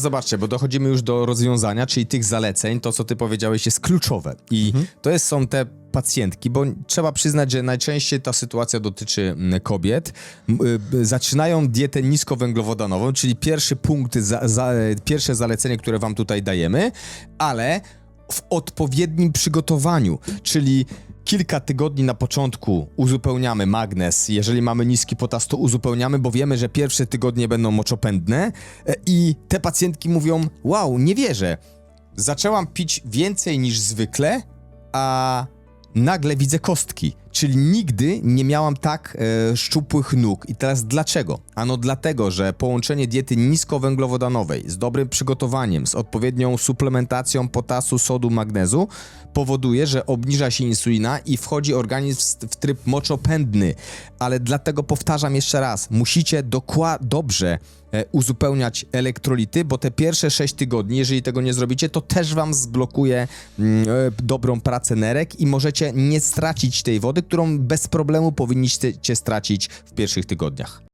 Zobaczcie, bo dochodzimy już do rozwiązania, czyli tych zaleceń, to co ty powiedziałeś jest kluczowe. I to jest, są te pacjentki, bo trzeba przyznać, że najczęściej ta sytuacja dotyczy kobiet. Y, Zaczynają dietę niskowęglowodanową, czyli pierwszy punkt, za, za, pierwsze zalecenie, które wam tutaj dajemy, ale w odpowiednim przygotowaniu, czyli kilka tygodni na początku uzupełniamy magnez. Jeżeli mamy niski potas, to uzupełniamy, bo wiemy, że pierwsze tygodnie będą moczopędne e, i te pacjentki mówią: Wow, nie wierzę. Zaczęłam pić więcej niż zwykle, a nagle widzę kostki. Czyli nigdy nie miałam tak e, szczupłych nóg. I teraz dlaczego? Ano dlatego, że połączenie diety niskowęglowodanowej z dobrym przygotowaniem, z odpowiednią suplementacją potasu, sodu, magnezu powoduje, że obniża się insulina i wchodzi organizm w, tryb moczopędny. Ale dlatego powtarzam jeszcze raz, musicie dokła- dobrze e, uzupełniać elektrolity, bo te pierwsze 6 tygodni, jeżeli tego nie zrobicie, to też wam zblokuje mm, e, dobrą pracę nerek i możecie nie stracić tej wody, którą bez problemu powinniście stracić w pierwszych tygodniach.